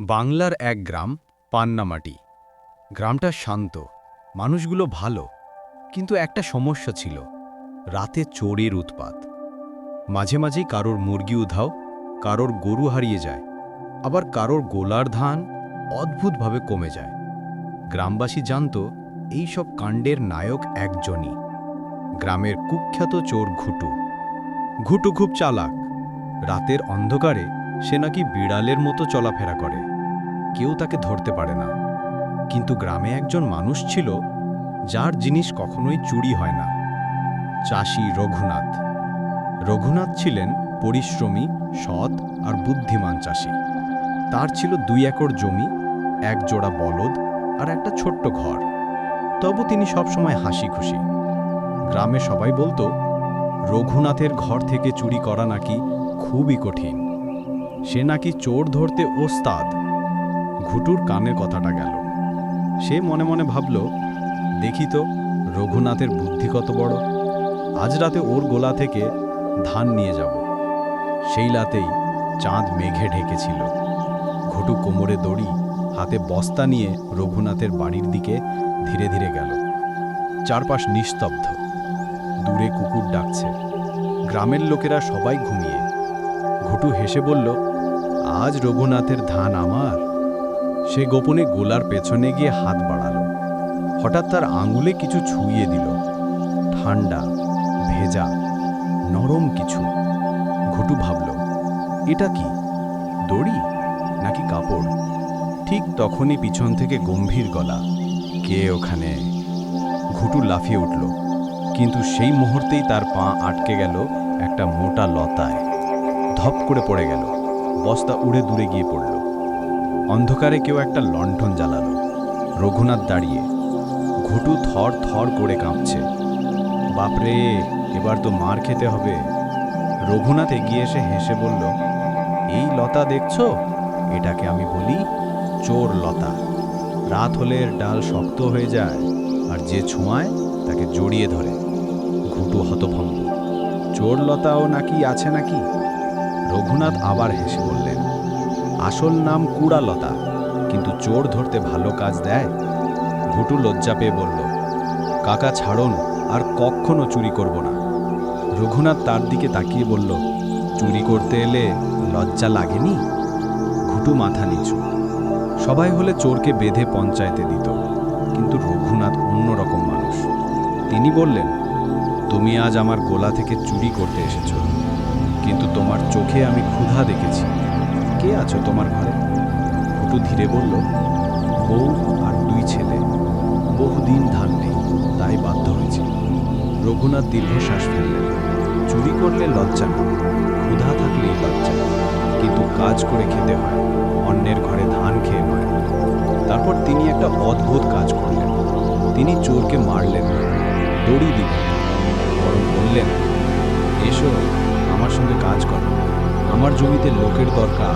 বাংলার এক গ্রাম, পান্নামাটি। গ্রামটা শান্ত, মানুষগুলো ভালো, কিন্তু একটা সমস্যা ছিল, রাতে চোরের উৎপাত। মাঝে মাঝেই কারোর মুরগি উধাও, কারোর গরু হারিয়ে যায়, আবার কারোর গোলার ধান অদ্ভুতভাবে কমে যায়। গ্রামবাসী জানত, এই সব কাণ্ডের নায়ক একজনই। গ্রামের কুখ্যাত চোর ঘুটু। ঘুটু খুব চালাক। রাতের অন্ধকারে সে নাকি বিড়ালের মতো চলাফেরা করে। কেউ তাকে ধরতে পারে না। কিন্তু গ্রামে একজন মানুষ ছিল, যার জিনিস কখনোই চুরি হয় না। চাষি রঘুনাথ। রঘুনাথ ছিলেন পরিশ্রমী, সৎ আর বুদ্ধিমান চাষি। তার ছিল দুই একর জমি, এক জোড়া বলদ আর একটা ছোট্ট ঘর। তবু তিনি সবসময় হাসি খুশি গ্রামে সবাই বলতো, রঘুনাথের ঘর থেকে চুরি করা নাকি খুবই কঠিন। সে নাকি চোর ধরতে ওস্তাদ ঘুটুর কানে কথাটা গেল। সে মনে মনে ভাবল, দেখি তো, রঘুনাথের বুদ্ধি কত বড়। আজ রাতে ওর গোলা থেকে ধান নিয়ে যাব। সেই রাতেই চাঁদ মেঘে ঢেকেছিল। ঘটু কোমরে দড়ি, হাতে বস্তা নিয়ে রঘুনাথের বাড়ির দিকে ধীরে ধীরে গেল। চারপাশ নিস্তব্ধ। দূরে কুকুর ডাকছে। গ্রামের লোকেরা সবাই ঘুমিয়ে। ঘটু হেসে বলল, আজ রঘুনাথের ধান আমার। সে গোপনে গোলার পেছনে গিয়ে হাত বাড়ালো। হঠাৎ তার আঙুলে কিছু ছুঁয়ে দিল। ঠান্ডা ভেজা, নরম কিছু। ঘটু ভাবল, এটা কি? দড়ি? নাকি কাপড়? ঠিক তখনই পিছন থেকে গম্ভীর গলা, কে ওখানে? ঘুটু লাফিয়ে উঠল, কিন্তু সেই মুহূর্তেই তার পা আটকে গেল একটা মোটা লতায়। ধপ করে পড়ে গেল। বস্তা উড়ে দূরে গিয়ে পড়ল। অন্ধকারে কেউ একটা লণ্ঠন জ্বালালো। রঘুনাথ দাঁড়িয়ে। ঘুটু থর থর করে কাঁপছে। বাপরে, এবার তো মার খেতে হবে। রঘুনাথ এগিয়ে এসে হেসে বলল, এই লতা দেখছ? এটাকে আমি বলি চোর লতা। রাত হলে ডাল শক্ত হয়ে যায় আর যে ছোঁয়ায় তাকে জড়িয়ে ধরে। ঘুটু হতভম্ব। চোর লতাও নাকি আছে নাকি? রঘুনাথ আবার হেসে বললেন আসল নাম কুড়ালতা, কিন্তু চোর ধরতে ভালো কাজ দেয়? ঘুটু লজ্জা পেয়ে বলল, কাকা ছাড়ুন, আর কখনো চুরি করব না। রঘুনাথ তার দিকে তাকিয়ে বলল, চুরি করতে এলে লজ্জা লাগেনি? ঘুটু মাথা নিচু, সবাই হলে চোরকে বেঁধে পঞ্চায়েতে দিত, কিন্তু রঘুনাথ অন্যরকম মানুষ। তিনি বললেন, তুমি আজ আমার গোলা থেকে চুরি করতে এসেছ, কিন্তু তোমার চোখে আমি ক্ষুধা দেখেছি। কে আছো তোমার ঘরে? ঘুটু ধীরে বলল, বউ আর দুই ছেলে। বহুদিন ধান নেই, তাই বাধ্য হয়েছি। রঘুনাথ দীর্ঘশ্বাস ফেললেন। চুরি করলে লজ্জা না, ক্ষুধা থাকলেই লজ্জা। কিন্তু কাজ করে খেতে হয়, অন্যের ঘরে ধান খেয়ে নয় তারপর তিনি একটা অদ্ভুত কাজ করলেন। তিনি চোরকে মারলেন দড়ি দিলেন বরং বললেন, এসো, আমার সঙ্গে কাজ করো। আমার জমিতে লোকের দরকার।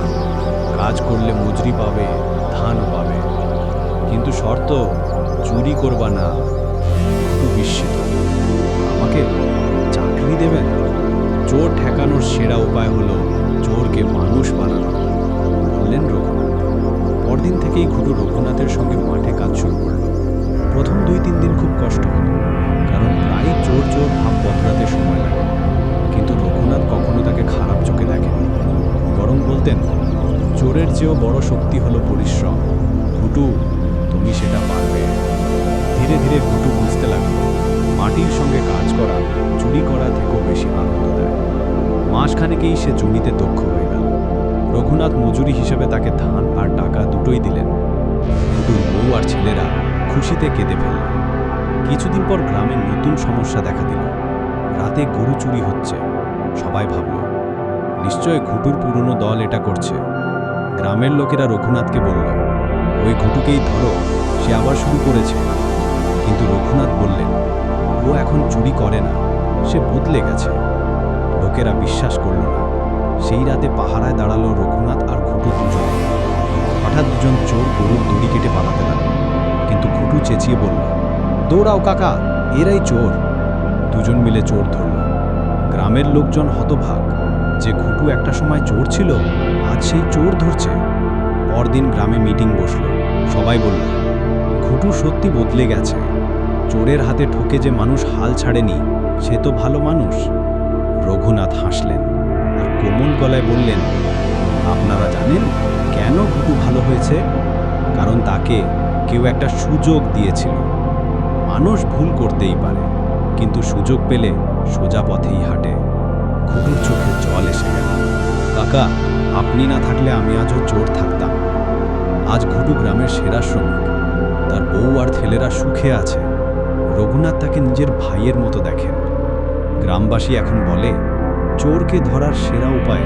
কাজ করলে মজুরি পাবে, ধানও পাবে। কিন্তু শর্ত, চুরি করবা না। খুব বিস্মিত আমাকে চাকরি দেবেন? চোর ঠেকানোর সেরা উপায় হলো চোরকে মানুষ বানানো। বললেন রঘুনাথ। পরদিন থেকেই ঘুরু রঘুনাথের সঙ্গে মাঠে কাজ শুরু করল। প্রথম দুই তিন দিন খুব কষ্ট হলো কারণ চেয়েও বড় শক্তি হলো পরিশ্রম। ঘুটু, তুমি সেটা পারবে। ধীরে ধীরে ঘুটু বুঝতে লাগল, মাটির সঙ্গে কাজ করা, চুরি করা থেকেও বেশি আনন্দ দেয়। মাসখানেকেই সে জমিতে দক্ষ হয়ে গেল। রঘুনাথ মজুরি হিসেবে তাকে ধান আর টাকা দুটোই দিলেন। ঘুটুর বউ আর ছেলেরা খুশিতে কেঁদে ফেলল। কিছুদিন পর গ্রামে নতুন সমস্যা দেখা দিল। রাতে গরু চুরি হচ্ছে। সবাই ভাবল, নিশ্চয় ঘুটুর পুরনো দল এটা করছে। গ্রামের লোকেরা রঘুনাথকে বলল, ওই ঘুটুকেই ধরো, সে আবার শুরু করেছে। কিন্তু রঘুনাথ বললেন, ও এখন চুরি করে না, সে বদলে গেছে। লোকেরা বিশ্বাস করল না। সেই রাতে পাহারায় দাঁড়াল রঘুনাথ আর ঘুটু দুজন। হঠাৎ দুজন চোর গরুর দড়ি কেটে পালাতে লাগল। কিন্তু ঘুটু চেঁচিয়ে বলল, দৌড়াও কাকা, এরাই চোর। দুজন মিলে চোর ধরল। গ্রামের লোকজন হতভাগ, যে ঘুটু একটা সময় চোর ছিল আজ সেই চোর ধরছে। পরদিন গ্রামে মিটিং বসল। সবাই বলল, ঘুটু সত্যি বদলে গেছে। চোরের হাতে ঠকে যে মানুষ হাল ছাড়েনি, সে তো ভালো মানুষ। রঘুনাথ হাসলেন আর কোমল গলায় বললেন, আপনারা জানেন কেন ঘুটু ভালো হয়েছে? কারণ তাকে কেউ একটা সুযোগ দিয়েছিল। মানুষ ভুল করতেই পারে, কিন্তু সুযোগ পেলে সোজা পথেই হাঁটে। ঘুটুর চোখে জল এসে গেল। কাকা আপনি না থাকলে আমি আজও চোর থাকতাম। আজ ঘুটু গ্রামের সেরা শ্রমিক। তার বউ আর ছেলেরা সুখে আছে। রঘুনাথ তাকে নিজের ভাইয়ের মতো দেখেন। গ্রামবাসী এখন বলে, চোরকে ধরার সেরা উপায়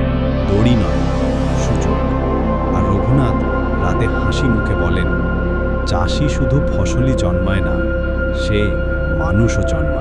দড়ি নয়, সুযোগ। আর রঘুনাথ রাতে হাসি মুখে বলেন, চাষি শুধু ফসলই জন্মায় না, সে মানুষও জন্মায়।